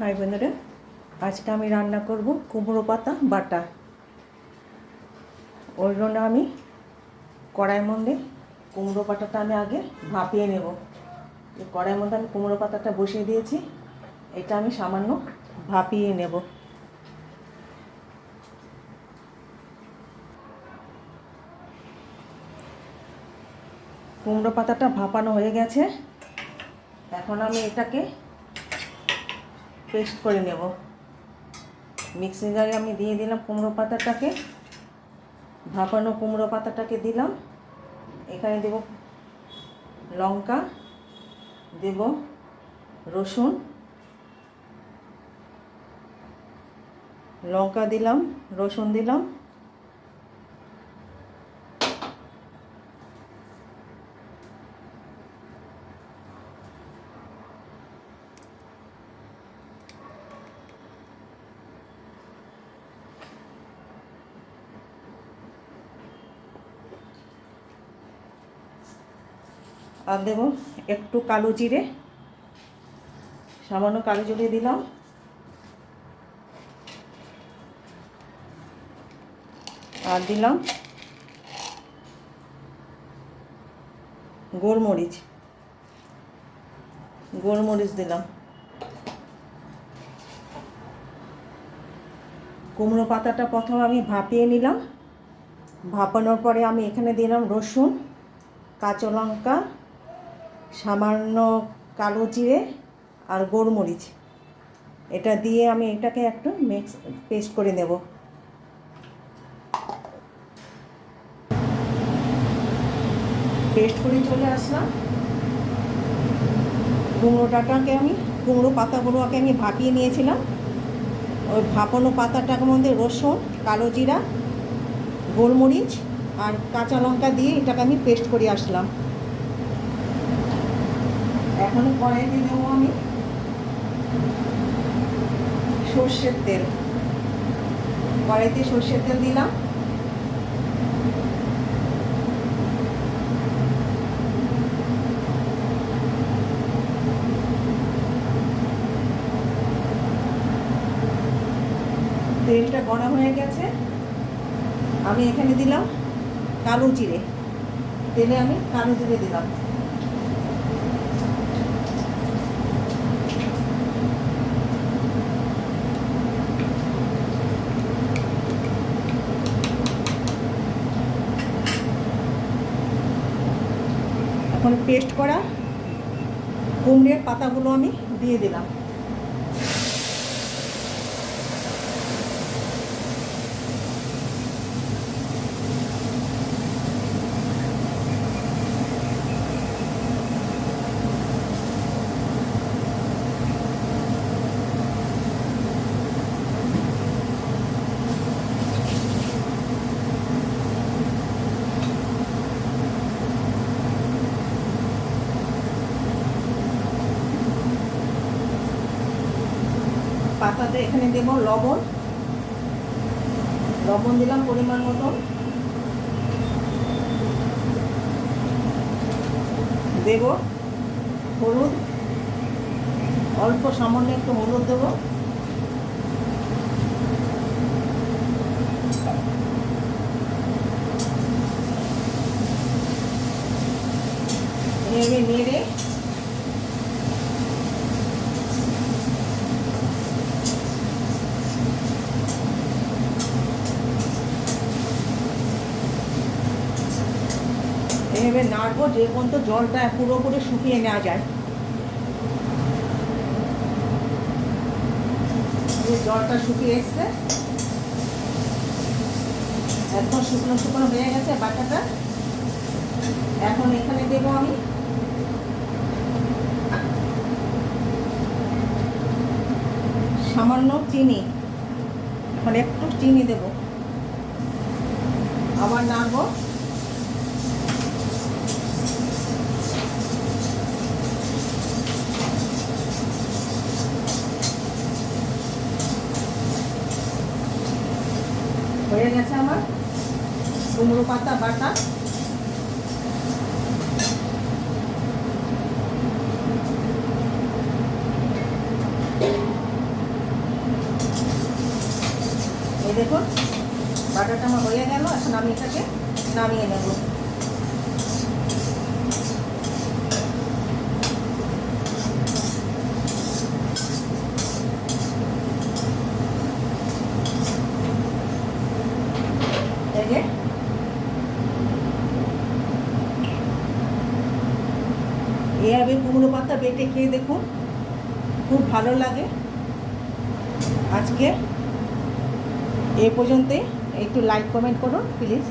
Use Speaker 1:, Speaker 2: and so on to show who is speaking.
Speaker 1: High বন্ধুরা আজকে আমি রান্না করব কুমড়ো পাতা, বাটা। ওই জন্য আমি কড়াইয়ের মধ্যে কুমড়ো পাতাটা আমি আগে ভাপিয়ে নেব। কড়াইয়ের মধ্যে আমি কুমড়ো পাতাটা বসিয়ে দিয়েছি, এটা আমি সামান্য ভাপিয়ে নেব। কুমড়ো পাতাটা ভাপানো হয়ে গেছে। এখন আমি এটাকে পেস্ট করে নেব। মিক্সি জারে আমি দিয়ে দিলাম কুমড়ো পাতাটাকে। ভাপানো কুমড়ো পাতাটাকে দিলাম। এখানে দেব লঙ্কা, দেব রসুন, লঙ্কা দিলাম, রসুন দিলাম। আর দেবো একটু কালো জিরে, সামান্য কালো জিরে দিলাম। আর দিলাম গোলমরিচ। গোলমরিচ দিলাম। কুমড়ো পাতাটা প্রথম আমি ভাপিয়ে নিলাম। ভাপানোর পরে আমি এখানে দিলাম রসুন, কাঁচা লঙ্কা সামান্য কালো জিরে আর গোলমরিচ। এটা দিয়ে আমি এটাকে একটু মিক্স পেস্ট করে নেব। পেস্ট করে চলে আসলাম। কুমড়োটাকে আমি, কুমড়ো পাতাগুলোকে আমি ভাপিয়ে নিয়েছিলাম। ওই ভাপানো পাতাটার মধ্যে রসুন, কালো জিরা, গোলমরিচ আর কাঁচা লঙ্কা দিয়ে এটাকে আমি পেস্ট করে আসলাম। এখন কড়াইতে দেবো আমি সর্ষের তেল। কড়াইতে সর্ষের তেল দিলাম। তেলটা গরম হয়ে গেছে। আমি এখানে দিলাম কালো জিরে। তেলে আমি কালো জিরে দিলাম। এখন পেস্ট করা কুমড়ের পাতাগুলো আমি দিয়ে দিলাম। পাতাতে এখানে দেব লবণ। লবণ দিলাম পরিমাণ মতন দেব হলুদ। অল্প সামান্য একটু হলুদ দেব। নেড়ে নেড়ে এভাবে নাড়বো, যে পর্যন্ত জলটা পুরোপুরি শুকিয়ে নেওয়া যায়। জলটা শুকিয়ে এসছে। একদম শুকনো শুকনো হয়ে গেছে বাটাটা। এখন এখানে দেবো আমি। সামান্য চিনি। এখন একটু চিনি দেবো। আবার নাড়বো। হয়ে গেছে আমার। কুমড়ো পাতা, বাটা। এই দেখুন, বাটাটা আমার হয়ে গেল। এখন আমি এটাকে নামিয়ে নেব। কুমড়ো পাতা বেটে খেয়ে দেখুন, খুব ভালো লাগে। আজকে এ পর্যন্তই, একটু লাইক কমেন্ট করুন প্লিজ